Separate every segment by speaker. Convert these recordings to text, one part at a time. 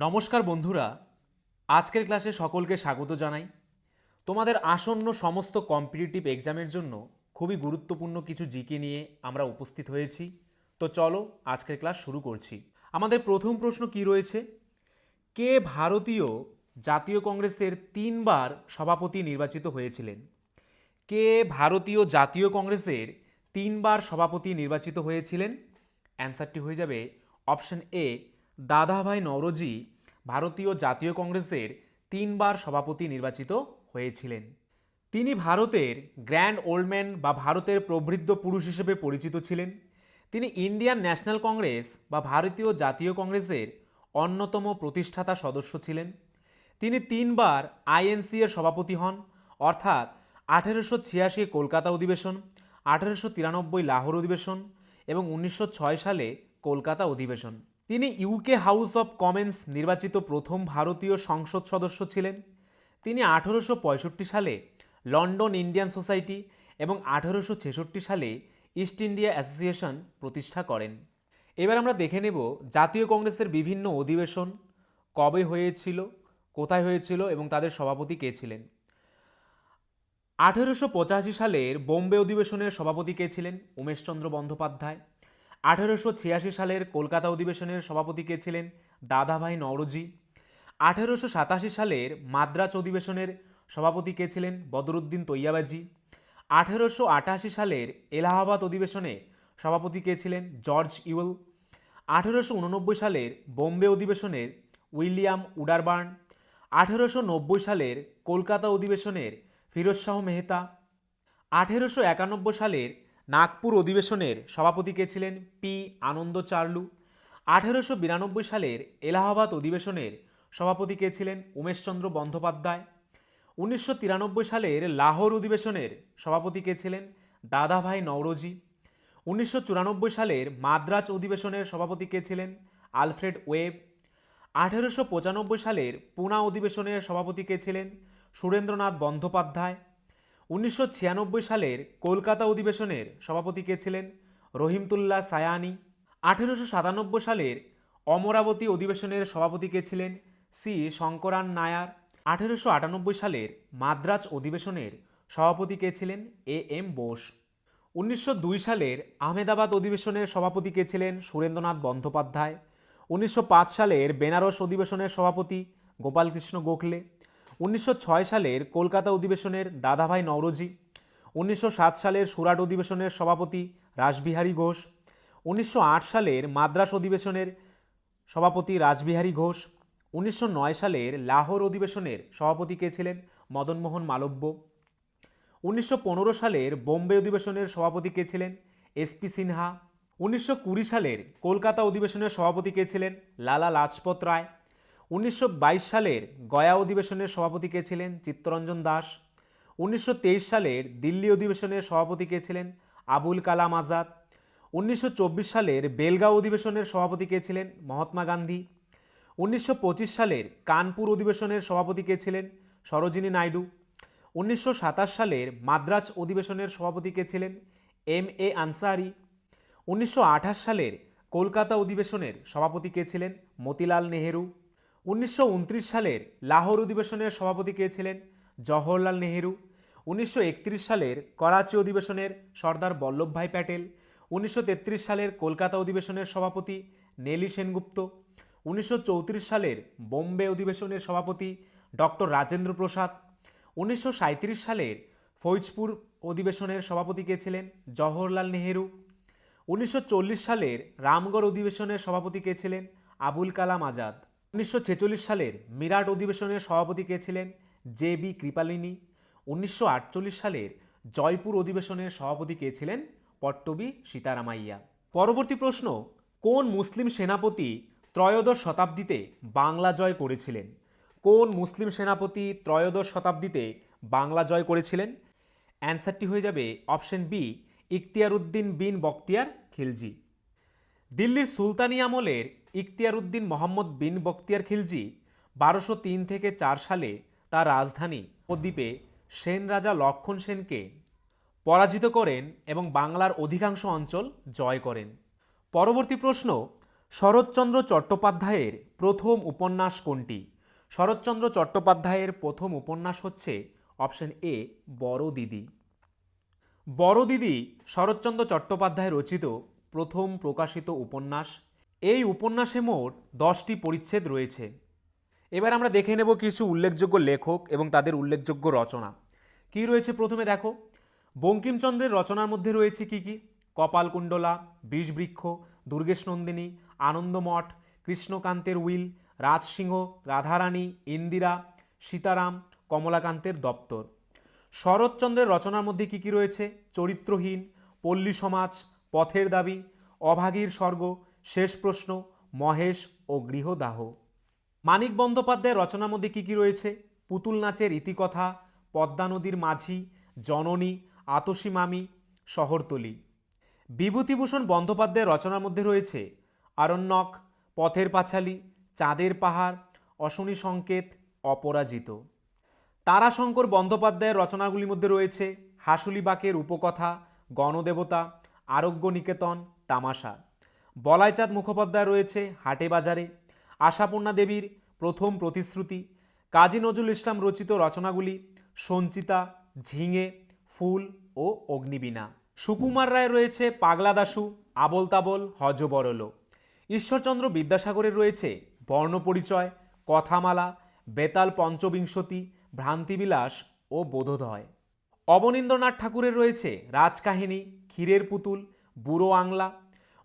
Speaker 1: নমস্কার বন্ধুরা, আজকের ক্লাসে সকলকে স্বাগত জানাই। তোমাদের আসন্ন সমস্ত কম্পিটিটিভ এক্সামের জন্য খুবই গুরুত্বপূর্ণ কিছু জিকে নিয়ে আমরা উপস্থিত হয়েছি। তো চলো আজকের ক্লাস শুরু করছি। আমাদের প্রথম প্রশ্ন কি রয়েছে? কে ভারতীয় জাতীয় কংগ্রেসের তিনবার সভাপতি নির্বাচিত হয়েছিলেন? কে ভারতীয় জাতীয় কংগ্রেসের তিনবার সভাপতি নির্বাচিত হয়েছিলেন? অ্যান্সারটি হয়ে যাবে অপশন এ দাদাভাই নওরোজি ভারতীয় জাতীয় কংগ্রেসের তিনবার সভাপতি নির্বাচিত হয়েছিলেন। তিনি ভারতের গ্র্যান্ড ওল্ডম্যান বা ভারতের প্রবৃদ্ধ পুরুষ হিসেবে পরিচিত ছিলেন। তিনি ইন্ডিয়ান ন্যাশনাল কংগ্রেস বা ভারতীয় জাতীয় কংগ্রেসের অন্যতম প্রতিষ্ঠাতা সদস্য ছিলেন। তিনি তিনবার আইএনসি এর সভাপতি হন, অর্থাৎ আঠেরোশো ছিয়াশি কলকাতা অধিবেশন, আঠেরোশো তিরানব্বই লাহোর অধিবেশন এবং উনিশশো ছয় সালে কলকাতা অধিবেশন। তিনি ইউকে হাউস অব কমেন্স নির্বাচিত প্রথম ভারতীয় সংসদ সদস্য ছিলেন। তিনি আঠেরোশো পঁয়ষট্টি সালে লন্ডন ইন্ডিয়ান সোসাইটি এবং আঠেরোশো ছেষট্টি সালে ইস্ট ইন্ডিয়া অ্যাসোসিয়েশন প্রতিষ্ঠা করেন। এবার আমরা দেখে নেব জাতীয় কংগ্রেসের বিভিন্ন অধিবেশন, কবে হয়েছিল, কোথায় হয়েছিল এবং তাদের সভাপতি কে ছিলেন। আঠেরোশো পঁচাশি সালের বোম্বে অধিবেশনের সভাপতি কে ছিলেন? উমেশচন্দ্র বন্দ্যোপাধ্যায়। আঠেরোশো ছিয়াশি সালের কলকাতা অধিবেশনের সভাপতি কে ছিলেন? দাদাভাই নওরোজি। আঠেরোশো সাতাশি সালের মাদ্রাজ অধিবেশনের সভাপতি কে ছিলেন? বদরুদ্দিন তৈয়াবাজি। আঠেরোশো আটাশি সালের এলাহাবাদ অধিবেশনে সভাপতি কে ছিলেন? George Yule. আঠেরোশো উননব্বই সালের বোম্বে অধিবেশনের উইলিয়াম উডারবার্ন। আঠেরোশো নব্বই সালের কলকাতা অধিবেশনের ফিরোজ শাহ মেহতা। আঠেরোশো একানব্বই সালের নাগপুর অধিবেশনের সভাপতি কে ছিলেন পি. আনন্দ চার্লু আঠেরোশো বিরানব্বই সালের এলাহাবাদ অধিবেশনের সভাপতি কে ছিলেন উমেশচন্দ্র বন্দ্যোপাধ্যায়। উনিশশো তিরানব্বই সালের লাহোর অধিবেশনের সভাপতি কে ছিলেন দাদাভাই নওরোজি। উনিশশো চুরানব্বই সালের মাদ্রাজ অধিবেশনের সভাপতি কে ছিলেন আলফ্রেড ওয়েব। আঠেরোশো পঁচানব্বই সালের পুনা অধিবেশনের সভাপতি কে ছিলেন সুরেন্দ্রনাথ বন্দ্যোপাধ্যায়। উনিশশো ছিয়ানব্বই সালের কলকাতা অধিবেশনের সভাপতি কে ছিলেন? রহিমতুল্লাহ সায়ানি। আঠেরোশো সাতানব্বই সালের অমরাবতী অধিবেশনের সভাপতি কে ছিলেন? সি. শঙ্করান নায়ার। আঠেরোশো আটানব্বই সালের মাদ্রাজ অধিবেশনের সভাপতি কে ছিলেন? এ. এম. বোস। উনিশশো দুই সালের আহমেদাবাদ অধিবেশনের সভাপতি কে ছিলেন? সুরেন্দ্রনাথ বন্দ্যোপাধ্যায়। উনিশশো পাঁচ সালের বেনারস অধিবেশনের সভাপতি গোপালকৃষ্ণ গোখলে। উনিশশো ছয় সালের কলকাতা অধিবেশনের দাদাভাই নওরোজি, উনিশশো সাত সালের সুরাট অধিবেশনের সভাপতি রাসবিহারী ঘোষ, উনিশশো আট সালের মাদ্রাস অধিবেশনের সভাপতি রাসবিহারী ঘোষ, উনিশশো নয় সালের লাহোর অধিবেশনের সভাপতি কে ছিলেন? মদনমোহন মালব্য, উনিশশো পনেরো সালের বোম্বে অধিবেশনের সভাপতি কে ছিলেন? এসপি সিনহা, উনিশশো কুড়ি সালের কলকাতা অধিবেশনের সভাপতি কে ছিলেন? লালা লাজপত রায় উনিশশো বাইশ সালের গয়া অধিবেশনের সভাপতি কে ছিলেন চিত্তরঞ্জন দাস। উনিশশো তেইশ সালের দিল্লি অধিবেশনের সভাপতি কে ছিলেন আবুল কালাম আজাদ। উনিশশো চব্বিশ সালের বেলগাঁও অধিবেশনের সভাপতি কে ছিলেন মহাত্মা গান্ধী। উনিশশো পঁচিশ সালের কানপুর অধিবেশনের সভাপতি কে ছিলেন সরোজিনী নাইডু। উনিশশো সাতাশ সালের মাদ্রাজ অধিবেশনের সভাপতি কে ছিলেন এম এ আনসারি। উনিশশো আঠাশ সালের কলকাতা অধিবেশনের সভাপতি কে ছিলেন মতিলাল নেহেরু। উনিশশো উনত্রিশ সালের লাহোর অধিবেশনের সভাপতি কে ছিলেন? জওহরলাল নেহেরু। উনিশশো একত্রিশ সালের করাচি অধিবেশনের সর্দার বল্লভভাই প্যাটেল। উনিশশো তেত্রিশ সালের কলকাতা অধিবেশনের সভাপতি নেলি সেনগুপ্ত। উনিশশো চৌত্রিশ সালের বোম্বে অধিবেশনের সভাপতি ডক্টর রাজেন্দ্র প্রসাদ। উনিশশো সালের ফৈজপুর অধিবেশনের সভাপতি কে ছিলেন? জওহরলাল নেহেরু। উনিশশো চল্লিশ সালের রামগড় অধিবেশনের সভাপতি কে ছিলেন? আবুল কালাম আজাদ। উনিশশো ছেচল্লিশ সালের মিরাট অধিবেশনের সভাপতি কে ছিলেন? J B Kripalani. উনিশশো আটচল্লিশ সালের জয়পুর অধিবেশনের সভাপতি কে ছিলেন? পট্টবী সীতারামাইয়া। পরবর্তী প্রশ্ন, কোন মুসলিম সেনাপতি ত্রয়োদশ শতাব্দীতে বাংলা জয় করেছিলেন? কোন মুসলিম সেনাপতি ত্রয়োদশ শতাব্দীতে বাংলা জয় করেছিলেন? অ্যান্সারটি হয়ে যাবে অপশন বি ইখতিয়ার উদ্দিন বিন বখতিয়ার খিলজি। দিল্লির সুলতানি আমলের ইখতিয়ার উদ্দিন মোহাম্মদ বিন বখতিয়ার খিলজি বারোশো তিন থেকে চার সালে তার রাজধানী দ্বীপে সেন রাজা লক্ষণ সেনকে পরাজিত করেন এবং বাংলার অধিকাংশ অঞ্চল জয় করেন। পরবর্তী প্রশ্ন, শরৎচন্দ্র চট্টোপাধ্যায়ের প্রথম উপন্যাস কোনটি? শরৎচন্দ্র চট্টোপাধ্যায়ের প্রথম উপন্যাস হচ্ছে অপশন এ, বড় দিদি। বড় দিদি শরৎচন্দ্র চট্টোপাধ্যায় রচিত প্রথম প্রকাশিত উপন্যাস এই উপন্যাসে মোট দশটি পরিচ্ছেদ রয়েছে। এবার আমরা দেখে নেব কিছু উল্লেখযোগ্য লেখক এবং তাদের উল্লেখযোগ্য রচনা। কি রয়েছে প্রথমে দেখো? বঙ্কিমচন্দ্রের রচনার মধ্যে রয়েছে কি কি? কপালকুণ্ডলা, বিষবৃক্ষ দুর্গেশ নন্দিনী আনন্দমঠ, কৃষ্ণকান্তের উইল, রাজসিংহ, রাধারানী, ইন্দিরা, সীতারাম, কমলাকান্তের দপ্তর। শরৎচন্দ্রের রচনার মধ্যে কি কি রয়েছে? চরিত্রহীন, পল্লী সমাজ, পথের দাবি, অভাগীর স্বর্গ শেষ প্রশ্ন, মহেশ ও গৃহদাহ। মানিক বন্দ্যোপাধ্যায়ের রচনার মধ্যে কী কী রয়েছে? পুতুল নাচের ইতিকথা, পদ্মা নদীর মাঝি, জননী, আতসী মামি, শহরতলি। বিভূতিভূষণ বন্দ্যোপাধ্যায়ের রচনার মধ্যে রয়েছে, আরণ্যক, পথের পাঁচালী, চাঁদের পাহাড়, অশনি সংকেত, অপরাজিত। তারাশঙ্কর বন্দ্যোপাধ্যায়ের রচনাগুলির মধ্যে রয়েছে, হাসুলিবাকের উপকথা, গণদেবতা, আরোগ্য নিকেতন, তামাশা। বলাইচাঁদ মুখোপাধ্যায় রয়েছে হাটে বাজারে, আশাপূর্ণা দেবীর প্রথম প্রতিশ্রুতি, কাজী নজরুল ইসলাম রচিত রচনাগুলি, সঞ্চিতা, ঝিঙে, ফুল ও অগ্নিবীণা। সুকুমার রায় রয়েছে পাগলা দাশু আবল তাবল হজ বরল ঈশ্বরচন্দ্র বিদ্যাসাগরের রয়েছে বর্ণপরিচয়, কথামালা, বেতাল পঞ্চবিংশতি, ভ্রান্তিবিলাস ও বোধোদয়। অবনীন্দ্রনাথ ঠাকুরের রয়েছে রাজকাহিনী, ক্ষীরের পুতুল, বুড়ো আংলা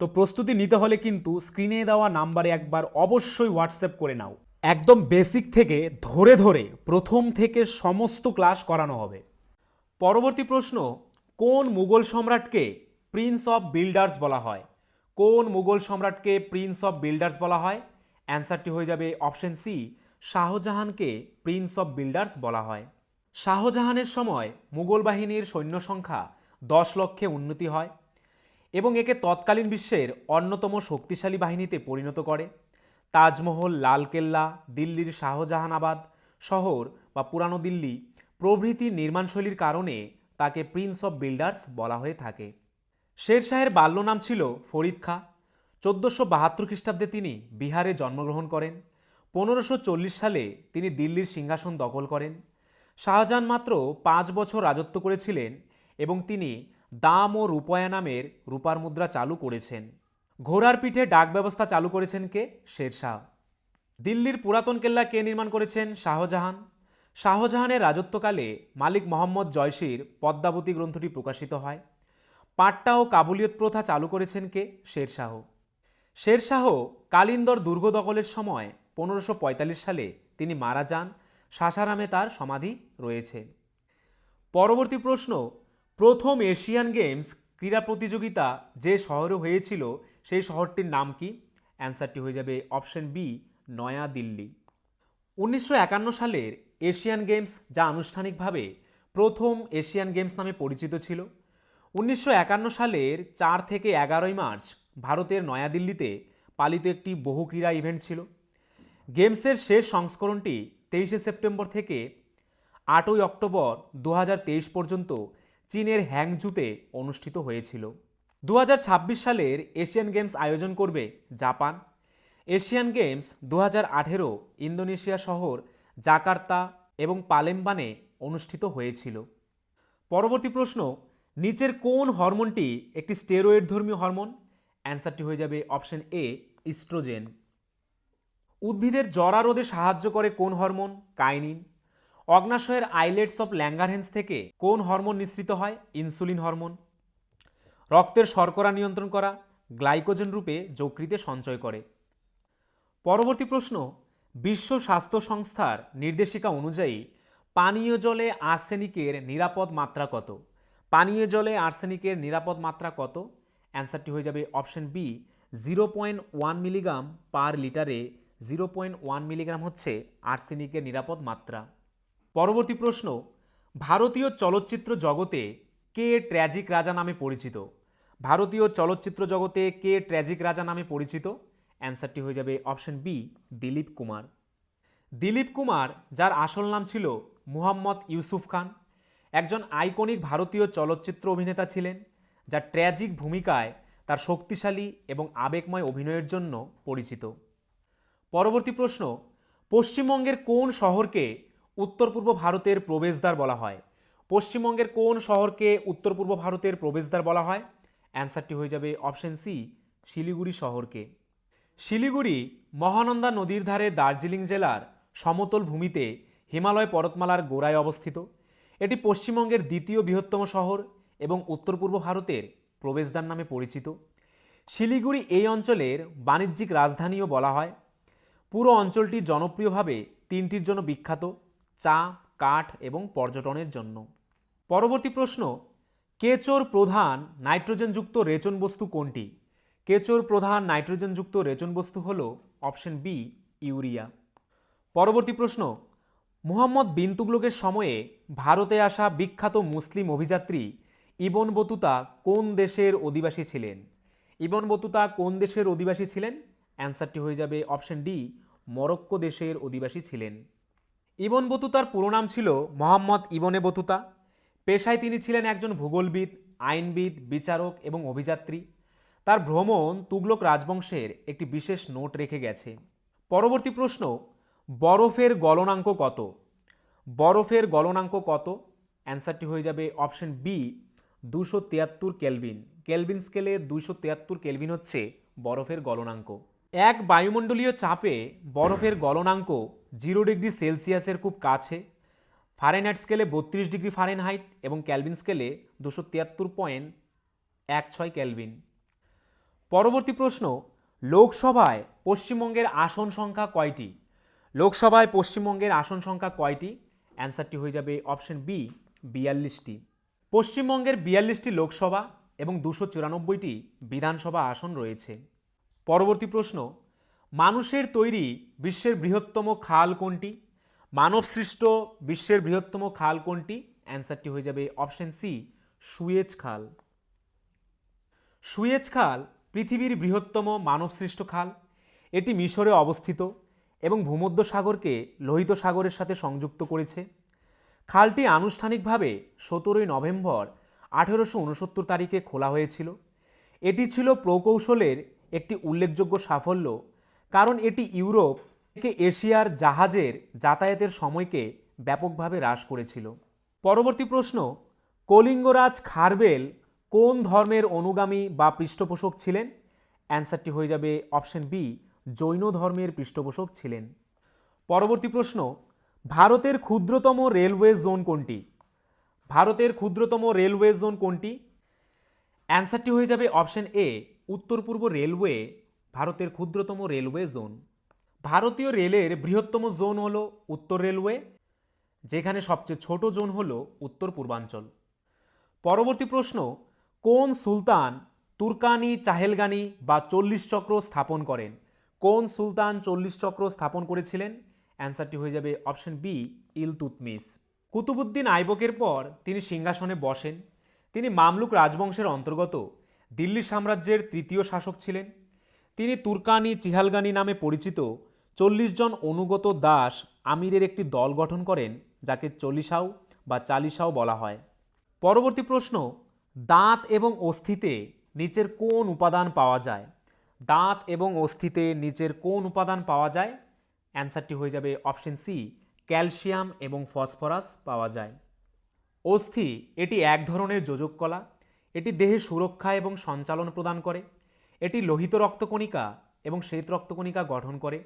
Speaker 1: তো প্রস্তুতি নিতে হলে কিন্তু স্ক্রিনে দেওয়া নাম্বারে একবার অবশ্যই হোয়াটসঅ্যাপ করে নাও। একদম বেসিক থেকে ধরে ধরে প্রথম থেকে সমস্ত ক্লাস করানো হবে। পরবর্তী প্রশ্ন, কোন মুঘল সম্রাটকে প্রিন্স অফ বিল্ডার্স বলা হয়? কোন মুঘল সম্রাটকে প্রিন্স অফ বিল্ডার্স বলা হয়? অ্যান্সারটি হয়ে যাবে অপশন সি শাহজাহানকে প্রিন্স অফ বিল্ডার্স বলা হয়। শাহজাহানের সময় মুঘল বাহিনীর সৈন্য সংখ্যা দশ লক্ষে উন্নতি হয়। এবং একে তৎকালীন বিশ্বের অন্যতম শক্তিশালী বাহিনীতে পরিণত করে। তাজমহল, লালকেল্লা, দিল্লির শাহজাহানাবাদ শহর বা পুরানো দিল্লি প্রভৃতি নির্মাণশৈলীর কারণে তাকে প্রিন্স অফ বিল্ডার্স বলা হয়ে থাকে। শের শাহের বাল্য নাম ছিল ফরিদ খা। চোদ্দোশো বাহাত্তর খ্রিস্টাব্দে তিনি বিহারে জন্মগ্রহণ করেন। পনেরোশো চল্লিশ সালে তিনি দিল্লির সিংহাসন দখল করেন। শাহজাহান মাত্র পাঁচ বছর রাজত্ব করেছিলেন এবং তিনি দাম ও রূপয়া নামের রূপার মুদ্রা চালু করেছেন। ঘোড়ার পিঠে ডাক ব্যবস্থা চালু করেছেন কে? শেরশাহ। দিল্লির পুরাতন কেল্লা কে নির্মাণ করেছেন? শাহজাহান। শাহজাহানের রাজত্বকালে মালিক মোহাম্মদ জয়সির পদ্মাবতী গ্রন্থটি প্রকাশিত হয়। পাট্টা ও কাবুলিয়ত প্রথা চালু করেছেন কে? শেরশাহ। শেরশাহ কালিন্দর দুর্গ দখলের সময় পনেরোশো সালে তিনি মারা যান। সাসারামে তার সমাধি রয়েছে। পরবর্তী প্রশ্ন প্রথম এশিয়ান গেমস ক্রীড়া প্রতিযোগিতা যে শহরে হয়েছিল, সেই শহরটির নাম কি? অ্যান্সারটি হয়ে যাবে অপশন বি, নয়া দিল্লি। উনিশশো একান্ন সালের এশিয়ান গেমস যা আনুষ্ঠানিকভাবে প্রথম এশিয়ান গেমস নামে পরিচিত ছিল। উনিশশো একান্ন সালের চার থেকে এগারোই মার্চ ভারতের নয়াদিল্লিতে পালিত একটি বহু ক্রীড়া ইভেন্ট ছিল। গেমসের শেষ সংস্করণটি তেইশে সেপ্টেম্বর থেকে আটই অক্টোবর দু হাজার তেইশ পর্যন্ত চীনের হ্যাংজুতে অনুষ্ঠিত হয়েছিল। দু হাজার ছাব্বিশ সালের এশিয়ান গেমস আয়োজন করবে জাপান। এশিয়ান গেমস দু আঠেরো ইন্দোনেশিয়া শহর জাকার্তা এবং পালেম্বানে অনুষ্ঠিত হয়েছিল। পরবর্তী প্রশ্ন, নিচের কোন হরমোনটি একটি স্টেরয়েড ধর্মীয় হরমোন? অ্যান্সারটি হয়ে যাবে অপশন এ, ইস্ট্রোজেন। উদ্ভিদের জরা রোধে সাহায্য করে কোন হরমোন? কাইনিন। অগ্নাশয়ের আইলেটস অফ ল্যাঙ্গারহেন্স থেকে কোন হরমোন নিঃসৃত হয়? Insulin hormone. রক্তের শর্করা নিয়ন্ত্রণ করা গ্লাইকোজেন রূপে যকৃতে সঞ্চয় করে। পরবর্তী প্রশ্ন, বিশ্ব স্বাস্থ্য সংস্থার নির্দেশিকা অনুযায়ী পানীয় জলে আর্সেনিকের নিরাপদ মাত্রা কত? পানীয় জলে আর্সেনিকের নিরাপদ মাত্রা কত? অ্যান্সারটি হয়ে যাবে option B, zero point one milligram per লিটারে। জিরো পয়েন্ট ওয়ান মিলিগ্রাম হচ্ছে আর্সেনিকের নিরাপদ মাত্রা। পরবর্তী প্রশ্ন, ভারতীয় চলচ্চিত্র জগতে কে ট্র্যাজিক রাজা নামে পরিচিত? ভারতীয় চলচ্চিত্র জগতে কে ট্র্যাজিক রাজা নামে পরিচিত? অ্যান্সারটি হয়ে যাবে অপশন বি, দিলীপ কুমার। দিলীপ কুমার, যার আসল নাম ছিল মুহাম্মদ ইউসুফ খান। একজন আইকনিক ভারতীয় চলচ্চিত্র অভিনেতা ছিলেন যা ট্র্যাজিক ভূমিকায় তার শক্তিশালী এবং আবেগময় অভিনয়ের জন্য পরিচিত। পরবর্তী প্রশ্ন, পশ্চিমবঙ্গের কোন শহরকে উত্তর পূর্ব ভারতের প্রবেশদ্বার বলা হয়। পশ্চিমবঙ্গের কোন শহরকে উত্তর পূর্ব ভারতের প্রবেশদ্বার বলা হয়? অ্যান্সারটি হয়ে যাবে অপশন সি, শিলিগুড়ি শহরকে। শিলিগুড়ি, মহানন্দা নদীর ধারে দার্জিলিং জেলার সমতল ভূমিতে হিমালয় পর্বতমালার গোড়ায় অবস্থিত। এটি পশ্চিমবঙ্গের দ্বিতীয় বৃহত্তম শহর এবং উত্তর পূর্ব ভারতের প্রবেশদ্বার নামে পরিচিত। শিলিগুড়ি এই অঞ্চলের বাণিজ্যিক রাজধানীও বলা হয়। পুরো অঞ্চলটি জনপ্রিয়ভাবে তিনটির জন্য বিখ্যাত। চা, কাঠ এবং পর্যটনের জন্য। পরবর্তী প্রশ্ন, কেচোর প্রধান নাইট্রোজেনযুক্ত রেচন বস্তু কোনটি? কেচোর প্রধান নাইট্রোজেনযুক্ত রেচন বস্তু হল অপশন বি, ইউরিয়া। পরবর্তী প্রশ্ন, মুহাম্মদ বিন তুগলকের সময়ে ভারতে আসা বিখ্যাত মুসলিম অভিযাত্রী ইবন বতুতা কোন দেশের অধিবাসী ছিলেন? ইবন বতুতা কোন দেশের অধিবাসী ছিলেন? অ্যান্সারটি হয়ে যাবে অপশন ডি, মরক্কো দেশের অধিবাসী ছিলেন। ইবন বতুতার পুরো নাম ছিল মোহাম্মদ ইবনে বতুতা। পেশায় তিনি ছিলেন একজন ভূগোলবিদ, আইনবিদ, বিচারক এবং অভিযাত্রী। তার ভ্রমণ তুগলক রাজবংশের একটি বিশেষ নোট রেখে গেছে। পরবর্তী প্রশ্ন, বরফের গলনাঙ্ক কত? বরফের গলনাঙ্ক কত? অ্যান্সারটি হয়ে যাবে অপশন বি, দুশো তিয়াত্তর কেলভিন। কেলভিন স্কেলে দুশো তিয়াত্তর কেলভিন হচ্ছে বরফের গলনাঙ্ক। এক বায়ুমণ্ডলীয় চাপে বরফের গলনাঙ্ক জিরো ডিগ্রি সেলসিয়াসের খুব কাছে ফারেনহাইট স্কেলে বত্রিশ ডিগ্রি ফারেনহাইট এবং ক্যালভিন স্কেলে দুশো তিয়াত্তর পয়েন্ট এক ছয় ক্যালভিন। পরবর্তী প্রশ্ন, লোকসভায় পশ্চিমবঙ্গের আসন সংখ্যা কয়টি? লোকসভায় পশ্চিমবঙ্গের আসন সংখ্যা কয়টি? অ্যান্সারটি হয়ে যাবে অপশন বি, বিয়াল্লিশটি। পশ্চিমবঙ্গের বিয়াল্লিশটি লোকসভা এবং দুশো চুরানব্বইটি বিধানসভা আসন রয়েছে। পরবর্তী প্রশ্ন, মানুষের তৈরি বিশ্বের বৃহত্তম খাল কোনটি? মানবসৃষ্ট বিশ্বের বৃহত্তম খাল কোনটি? অ্যান্সারটি হয়ে যাবে অপশন সি, সুয়েজ খাল। সুয়েজ খাল পৃথিবীর বৃহত্তম মানবসৃষ্ট খাল। এটি মিশরে অবস্থিত এবং ভূমধ্য সাগরকে লোহিত সাগরের সাথে সংযুক্ত করেছে। খালটি আনুষ্ঠানিকভাবে সতেরোই নভেম্বর আঠেরোশো উনসত্তর তারিখে খোলা হয়েছিল। এটি ছিল প্রকৌশলের একটি উল্লেখযোগ্য সাফল্য, কারণ এটি ইউরোপ থেকে এশিয়ার জাহাজের যাতায়াতের সময়কে ব্যাপকভাবে হ্রাস করেছিল। পরবর্তী প্রশ্ন, কলিঙ্গরাজ খারবেল কোন ধর্মের অনুগামী বা পৃষ্ঠপোষক ছিলেন? অ্যান্সারটি হয়ে যাবে অপশন বি, জৈন ধর্মের পৃষ্ঠপোষক ছিলেন। পরবর্তী প্রশ্ন, ভারতের ক্ষুদ্রতম রেলওয়ে জোন কোনটি? ভারতের ক্ষুদ্রতম রেলওয়ে জোন কোনটি? অ্যান্সারটি হয়ে যাবে অপশন এ উত্তর পূর্ব রেলওয়ে ভারতের ক্ষুদ্রতম রেলওয়ে জোন। ভারতীয় রেলের বৃহত্তম জোন হল উত্তর রেলওয়ে, যেখানে সবচেয়ে ছোট জোন হল উত্তর পূর্বাঞ্চল পরবর্তী প্রশ্ন, কোন সুলতান তুর্কানি, চাহেলগানি বা চল্লিশ চক্র স্থাপন করেন? কোন সুলতান চল্লিশ চক্র স্থাপন করেছিলেন? অ্যান্সারটি হয়ে যাবে অপশন বি ইলতুতমিস কুতুবুদ্দিন আইবকের পর তিনি সিংহাসনে বসেন। তিনি মামলুক রাজবংশের অন্তর্গত দিল্লি সাম্রাজ্যের তৃতীয় শাসক ছিলেন। তিনি তুর্কানি চিহালগানি নামে পরিচিত চল্লিশ জন অনুগত দাস আমিরের একটি দল গঠন করেন, যাকে চল্লিশাও বা চালিশাও বলা হয়। পরবর্তী প্রশ্ন, দাঁত এবং অস্থিতে নিচের কোন উপাদান পাওয়া যায়? দাঁত এবং অস্থিতে নিচের কোন উপাদান পাওয়া যায়? অ্যান্সারটি হয়ে যাবে অপশন সি, ক্যালসিয়াম এবং ফসফরাস পাওয়া যায়। অস্থি, এটি এক ধরনের যোজক কলা। এটি দেহে সুরক্ষা এবং সঞ্চালন প্রদান করে, এটি লোহিত রক্তকণিকা এবং শ্বেত রক্তকণিকা গঠন করে,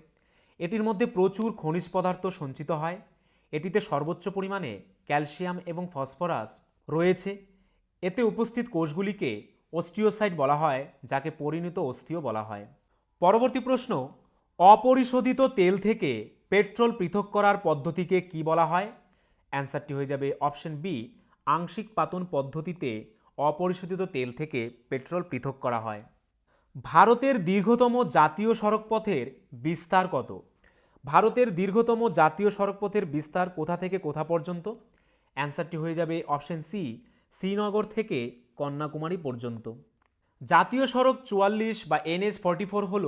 Speaker 1: এটির মধ্যে প্রচুর খনিজ পদার্থ সঞ্চিত হয়, এটিতে সর্বোচ্চ পরিমাণে ক্যালসিয়াম এবং ফসফরাস রয়েছে। এতে উপস্থিত কোষগুলিকে অস্টিওসাইট বলা হয়, যাকে পরিণত অস্থিও বলা হয়। পরবর্তী প্রশ্ন, অপরিশোধিত তেল থেকে পেট্রোল পৃথক করার পদ্ধতিকে কি বলা হয়? অ্যান্সারটি হয়ে যাবে অপশন বি, আংশিক পাতন পদ্ধতিতে অপরিশোধিত তেল থেকে পেট্রোল পৃথক করা হয়। ভারতের দীর্ঘতম জাতীয় সড়কপথের বিস্তার কত? ভারতের দীর্ঘতম জাতীয় সড়কপথের বিস্তার কোথা থেকে কোথা পর্যন্ত? অ্যান্সারটি হয়ে যাবে অপশন সি, শ্রীনগর থেকে কন্যাকুমারী পর্যন্ত। জাতীয় সড়ক চুয়াল্লিশ বা এনএস ফর্টি ফোর হল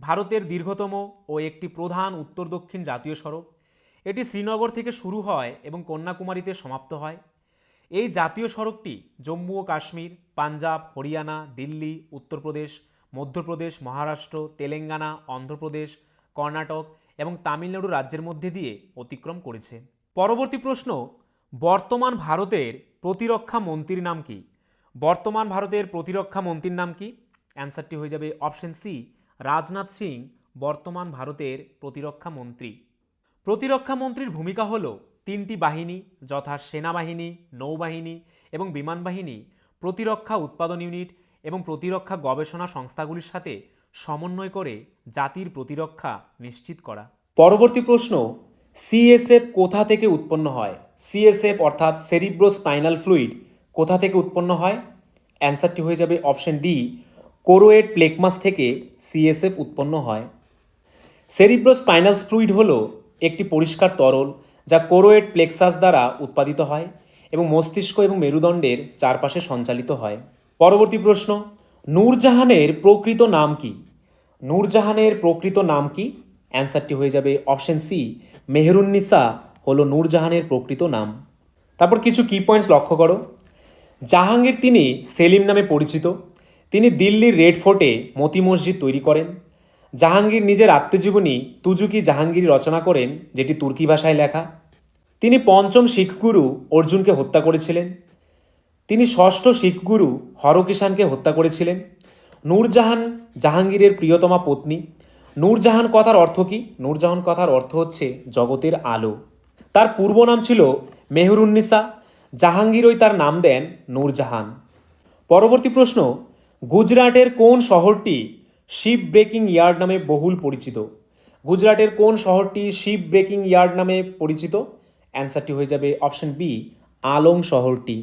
Speaker 1: ভারতের দীর্ঘতম ও একটি প্রধান উত্তর দক্ষিণ জাতীয় সড়ক। এটি শ্রীনগর থেকে শুরু হয় এবং কন্যাকুমারীতে সমাপ্ত হয়। এই জাতীয় সড়কটি জম্মু ও কাশ্মীর, পাঞ্জাব, হরিয়ানা, দিল্লি, উত্তরপ্রদেশ, মধ্যপ্রদেশ, মহারাষ্ট্র, তেলেঙ্গানা, অন্ধ্রপ্রদেশ, কর্ণাটক এবং তামিলনাড়ু রাজ্যের মধ্যে দিয়ে অতিক্রম করেছে। পরবর্তী প্রশ্ন, বর্তমান ভারতের প্রতিরক্ষা মন্ত্রীর নাম কি? বর্তমান ভারতের প্রতিরক্ষা মন্ত্রীর নাম কি? অ্যান্সারটি হয়ে যাবে অপশন সি, রাজনাথ সিং, বর্তমান ভারতের প্রতিরক্ষা মন্ত্রী। প্রতিরক্ষা মন্ত্রীর ভূমিকা হল তিনটি বাহিনী, যথা সেনাবাহিনী, নৌবাহিনী এবং বিমান বাহিনী প্রতিরক্ষা উৎপাদন ইউনিট এবং প্রতিরক্ষা গবেষণা সংস্থাগুলির সাথে সমন্বয় করে জাতির প্রতিরক্ষা নিশ্চিত করা। পরবর্তী প্রশ্ন, সিএসএফ কোথা থেকে উৎপন্ন হয়? সিএসএফ অর্থাৎ সেরিব্রো স্পাইনাল ফ্লুইড কোথা থেকে উৎপন্ন হয়? অ্যান্সারটি হয়ে যাবে অপশন ডি, কোরোয়েড প্লেকমাস থেকে সিএসএফ উৎপন্ন হয়। সেরিব্রো স্পাইনাল ফ্লুইড হল একটি পরিষ্কার তরল যা কোরোয়েড প্লেক্সাস দ্বারা উৎপাদিত হয় এবং মস্তিষ্ক এবং মেরুদণ্ডের চারপাশে সঞ্চালিত হয়। পরবর্তী প্রশ্ন, নূরজাহানের প্রকৃত নাম কি? নূরজাহানের প্রকৃত নাম কি? অ্যান্সারটি হয়ে যাবে অপশন সি, মেহরুন্নিসা হলো নূরজাহানের প্রকৃত নাম। তারপর কিছু কি পয়েন্টস লক্ষ্য করো। জাহাঙ্গীর তিনি সেলিম নামে পরিচিত। তিনি দিল্লির রেড ফোর্টে মতি মসজিদ তৈরি করেন। জাহাঙ্গীর নিজের আত্মজীবনী তুজুকি জাহাঙ্গীর রচনা করেন, যেটি তুর্কি ভাষায় লেখা। তিনি পঞ্চম শিখগুরু অর্জুনকে হত্যা করেছিলেন। তিনি ষষ্ঠ শিখগুরু হরকিষানকে হত্যা করেছিলেন। নূরজাহান জাহাঙ্গীরের প্রিয়তমা পত্নী। নূরজাহান কথার অর্থ কী? নূরজাহান কথার অর্থ হচ্ছে জগতের আলো। তার পূর্ব নাম ছিল মেহরুন্নিসা। জাহাঙ্গীরই তার নাম দেন নূরজাহান। পরবর্তী প্রশ্ন, গুজরাটের কোন শহরটি শিপ ব্রেকিং ইয়ার্ড নামে বহুল পরিচিত। গুজরাটের কোন শহরটি শিপ ব্রেকিং ইয়ার্ড নামে পরিচিত? অ্যান্সারটি হয়ে যাবে অপশন বি, আলং শহরটি।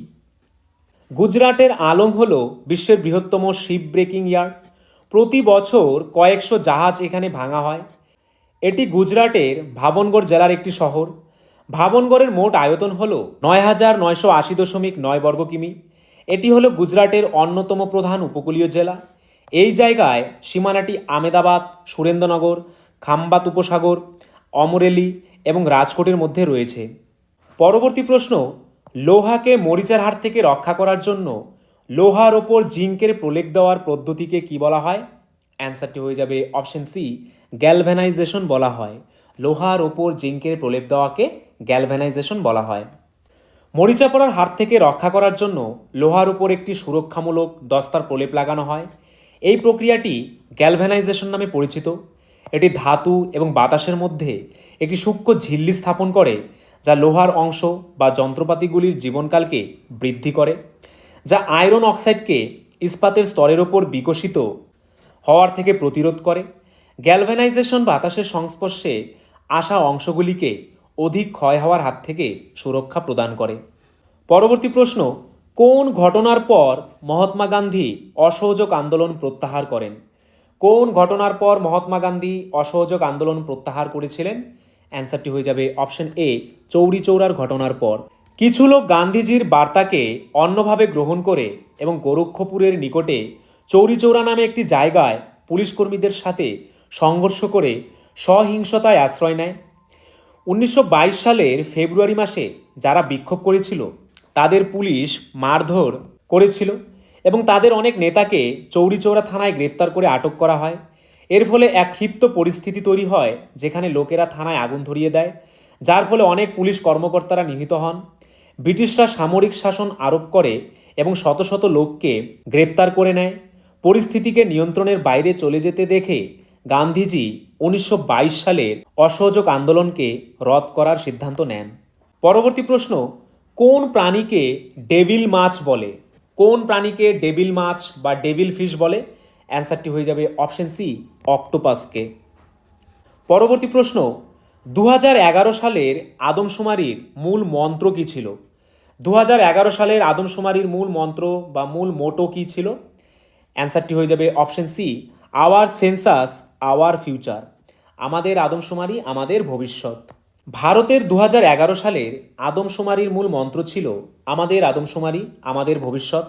Speaker 1: গুজরাটের আলং হল বিশ্বের বৃহত্তম শিপ ব্রেকিং ইয়ার্ড। প্রতি বছর কয়েকশো জাহাজ এখানে ভাঙা হয়। এটি গুজরাটের ভাবনগড় জেলার একটি শহর। ভাবনগড়ের মোট আয়তন হল নয় হাজার নয়শো আশি দশমিক নয় বর্গ কিমি। এটি হলো গুজরাটের অন্যতম প্রধান উপকূলীয় জেলা। এই জায়গায় সীমানাটি আমেদাবাদ, সুরেন্দ্রনগর, খাম্বাত উপসাগর, অমরেলি এবং রাজকোটের মধ্যে রয়েছে। পরবর্তী প্রশ্ন, লোহাকে মরিচার হাত থেকে রক্ষা করার জন্য লোহার ওপর জিঙ্কের প্রলেপ দেওয়ার পদ্ধতিকে কি বলা হয়? অ্যান্সারটি হয়ে যাবে অপশন সি গ্যালভ্যানাইজেশন বলা হয়। লোহার ওপর জিঙ্কের প্রলেপ দেওয়াকে গ্যালভ্যানাইজেশন বলা হয়। মরিচা পড়ার হাত থেকে রক্ষা করার জন্য লোহার উপর একটি সুরক্ষামূলক দস্তার প্রলেপ লাগানো হয়। এই প্রক্রিয়াটি গ্যালভ্যানাইজেশন নামে পরিচিত। এটি ধাতু এবং বাতাসের মধ্যে একটি সূক্ষ্ম ঝিল্লি স্থাপন করে, যা লোহার অংশ বা যন্ত্রপাতিগুলির জীবনকালকে বৃদ্ধি করে, যা আয়রন অক্সাইডকে ইস্পাতের স্তরের ওপর বিকশিত হওয়ার থেকে প্রতিরোধ করে। গ্যালভ্যানাইজেশন বাতাসের সংস্পর্শে আসা অংশগুলিকে অধিক ক্ষয় হওয়ার হাত থেকে সুরক্ষা প্রদান করে। পরবর্তী প্রশ্ন কোন ঘটনার পর মহাত্মা গান্ধী অসহযোগ আন্দোলন প্রত্যাহার করেন? কোন ঘটনার পর মহাত্মা গান্ধী অসহযোগ আন্দোলন প্রত্যাহার করেছিলেন? অ্যান্সারটি হয়ে যাবে অপশন এ, চৌরি চৌরার ঘটনার পর। কিছু লোক গান্ধীজির বার্তাকে অন্যভাবে গ্রহণ করে এবং গোরক্ষপুরের নিকটে চৌরি চৌরা নামে একটি জায়গায় পুলিশ কর্মীদের সাথে সংঘর্ষ করে সহিংসতায় আশ্রয় নেয়। উনিশশো বাইশ সালের ফেব্রুয়ারি মাসে যারা বিক্ষোভ করেছিল তাদের পুলিশ মারধর করেছিল এবং তাদের অনেক নেতাকে চৌরিচৌরা থানায় গ্রেপ্তার করে আটক করা হয়। এর ফলে এক ক্ষিপ্ত পরিস্থিতি তৈরি হয়, যেখানে লোকেরা থানায় আগুন ধরিয়ে দেয়, যার ফলে অনেক পুলিশ কর্মকর্তারা নিহত হন। ব্রিটিশরা সামরিক শাসন আরোপ করে এবং শত শত লোককে গ্রেপ্তার করে নেয়। পরিস্থিতিকে নিয়ন্ত্রণের বাইরে চলে যেতে দেখে গান্ধীজি উনিশশো বাইশ সালের অসহযোগ আন্দোলনকে রদ করার সিদ্ধান্ত নেন। পরবর্তী প্রশ্ন কোন প্রাণীকে ডেভিল মাছ বলে? কোন প্রাণীকে ডেভিল মাছ বা ডেভিল ফিশ বলে? অ্যান্সারটি হয়ে যাবে অপশন সি, অক্টোপাসকে। পরবর্তী প্রশ্ন দু হাজার এগারো সালের আদমশুমারির মূল মন্ত্র কী ছিল? দু হাজার এগারো সালের আদমশুমারির মূল মন্ত্র বা মূল মোটো কী ছিল? অ্যান্সারটি হয়ে যাবে option C, our census, our future. আমাদের আদমশুমারি, আমাদের ভবিষ্যৎ। ভারতের দু হাজার এগারো সালের আদমশুমারির মূল মন্ত্র ছিল আমাদের আদমশুমারি, আমাদের ভবিষ্যৎ।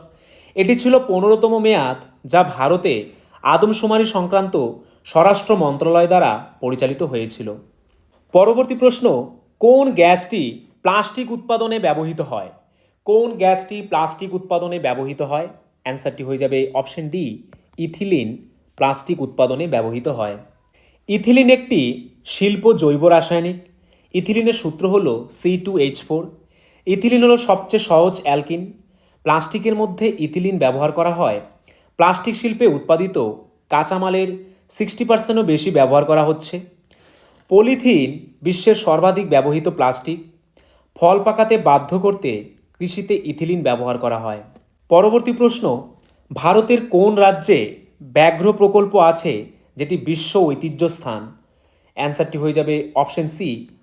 Speaker 1: এটি ছিল পনেরোতম মেয়াদ যা ভারতে আদমশুমারি সংক্রান্ত স্বরাষ্ট্র মন্ত্রণালয় দ্বারা পরিচালিত হয়েছিল। পরবর্তী প্রশ্ন, কোন গ্যাসটি প্লাস্টিক উৎপাদনে ব্যবহৃত হয়? কোন গ্যাসটি প্লাস্টিক উৎপাদনে ব্যবহৃত হয়? অ্যান্সারটি হয়ে যাবে অপশন ডি, ইথিলিন প্লাস্টিক উৎপাদনে ব্যবহৃত হয়। ইথিলিন একটি শিল্প জৈব রাসায়নিক। ইথিলিনের সূত্র হল C two H four. Ethylene হলো সবচেয়ে সহজ অ্যালকিন। প্লাস্টিকের মধ্যে ইথিলিন ব্যবহার করা হয়। প্লাস্টিক শিল্পে উৎপাদিত কাঁচামালের সিক্সটি পার্সেন্টও বেশি ব্যবহার করা হচ্ছে। পলিথিন বিশ্বের সর্বাধিক ব্যবহৃত প্লাস্টিক। ফল পাকাতে বাধ্য করতে কৃষিতে ইথিলিন ব্যবহার করা হয়। পরবর্তী প্রশ্ন, ভারতের কোন রাজ্যে ব্যাঘ্র প্রকল্প আছে যেটি বিশ্ব ঐতিহ্য স্থান? অ্যান্সারটি হয়ে যাবে অপশন সি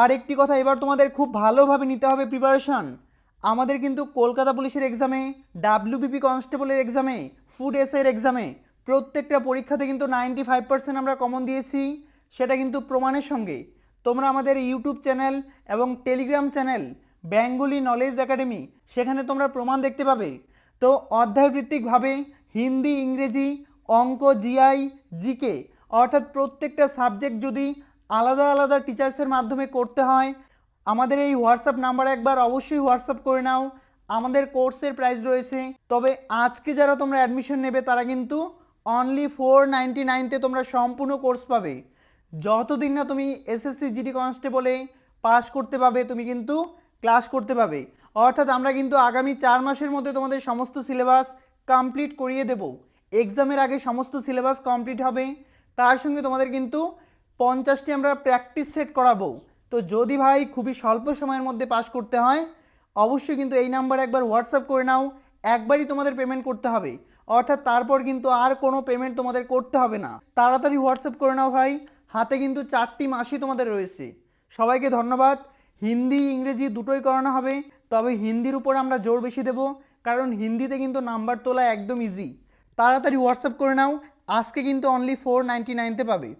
Speaker 2: আর একটি কথা, এবার তোমাদের খুব ভালোভাবে নিতে হবে প্রিপারেশন আমাদের কিন্তু কলকাতা পুলিশের এক্সামে ডাব্লিউবিপি কনস্টেবলের এক্সামে ফুড এসের এক্সামে প্রত্যেকটা পরীক্ষাতে কিন্তু নাইনটি ফাইভ পার্সেন্ট আমরা কমন দিয়েছি। সেটা কিন্তু প্রমাণের সঙ্গে। তোমরা আমাদের ইউটিউব চ্যানেল এবং Telegram channel Bengali knowledge academy সেখানে তোমরা প্রমাণ দেখতে পাবে। তো অধ্যায়ভিত্তিকভাবে হিন্দি, ইংরেজি, অঙ্ক জিআই জিকে অর্থাৎ প্রত্যেকটা সাবজেক্ট যদি আলাদা আলাদা টিচার্সের মাধ্যমে করতে হয়। আমাদের এই হোয়াটসঅ্যাপ নাম্বারে একবার অবশ্যই হোয়াটসঅ্যাপ করে নাও। আমাদের কোর্সের প্রাইস রয়েছে। তবে আজকে যারা তোমরা অ্যাডমিশন নেবে, তারা কিন্তু অনলি ফোর নাইনটি নাইনতে তোমরা সম্পূর্ণ কোর্স পাবে। যতদিন না তুমি এসএসসি জিডি কনস্টেবলে পাস করতে পাবে, তুমি কিন্তু ক্লাস করতে পাবে। অর্থাৎ আমরা কিন্তু আগামী চার মাসের মধ্যে তোমাদের সমস্ত সিলেবাস কমপ্লিট করিয়ে দেব। এক্সামের আগে সমস্ত সিলেবাস কমপ্লিট হবে। তার সঙ্গে তোমাদের কিন্তু পঞ্চাশটি আমরা প্র্যাকটিস সেট করাবো। তো যদি ভাই খুবই স্বল্প সময়ের মধ্যে পাস করতে হয়, অবশ্যই কিন্তু এই নাম্বারে একবার হোয়াটসঅ্যাপ করে নাও, একবারই তোমাদের পেমেন্ট করতে হবে। অর্থাৎ তারপর কিন্তু আর কোনো পেমেন্ট তোমাদের করতে হবে না। তাড়াতাড়ি হোয়াটসঅ্যাপ করে নাও ভাই, হাতে কিন্তু চারটি মাসই তোমাদের রয়েছে। সবাইকে ধন্যবাদ। হিন্দি, ইংরেজি দুটোই করানো হবে, তবে হিন্দির উপর আমরা জোর বেশি দেব, কারণ হিন্দিতে কিন্তু নাম্বার তোলা একদম ইজি তাড়াতাড়ি হোয়াটসঅ্যাপ করে নাও, আজকে কিন্তু অনলি ফোর নাইনটি নাইনতে পাবে।